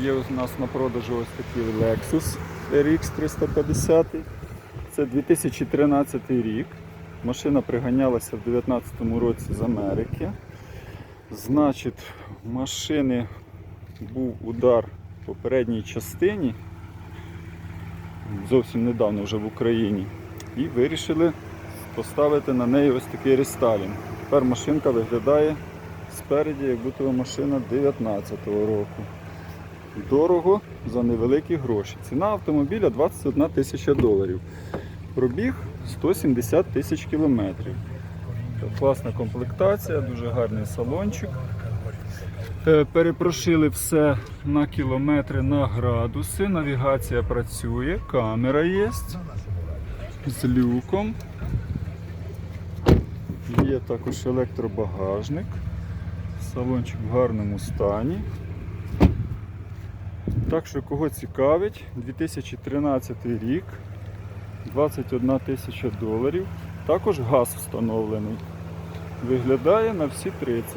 Є у нас на продажу ось такий Lexus RX 350. Це 2013 рік. Машина приганялася в 2019 році з Америки. Значить, в машини був удар по передній частині. Зовсім недавно вже в Україні. І вирішили поставити на неї ось такий рестайлінг. Тепер машинка виглядає спереді, як будто машина 19-го року. Дорого за невеликі гроші. Ціна автомобіля 21 тисяча доларів. Пробіг 170 тисяч кілометрів. Класна комплектація, дуже гарний салончик. Е, Перепрошили все на кілометри, на градуси. Навігація працює, камера є з люком. Є також електробагажник. Салончик в гарному стані. Так що кого цікавить, 2013 рік, 21 тисяча доларів. Також газ встановлений. Виглядає на всі 30.